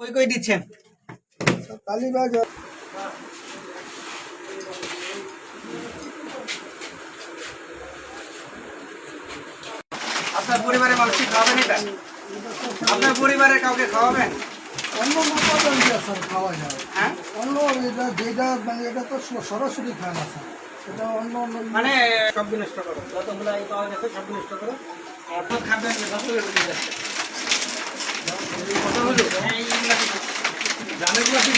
কই কই দিচ্ছেন কালীবাগ আপনার পরিবারের মানুষকে খাওয়াবেন এটা আপনার পরিবারের কাউকে খাওয়াবেন? অন্য মতো স্যার খাওয়া হ্যাঁ। অন্য এটা যেটা মানে এটা তো সরাসরি খায় না স্যার। এটা অন্য অন্য মানে সব বিনষ্ট করো। যতগুলো পাওয়া সব বিনষ্ট করো খাবেন। কত? হ্যাঁ,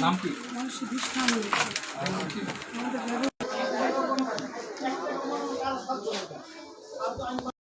নাম কি?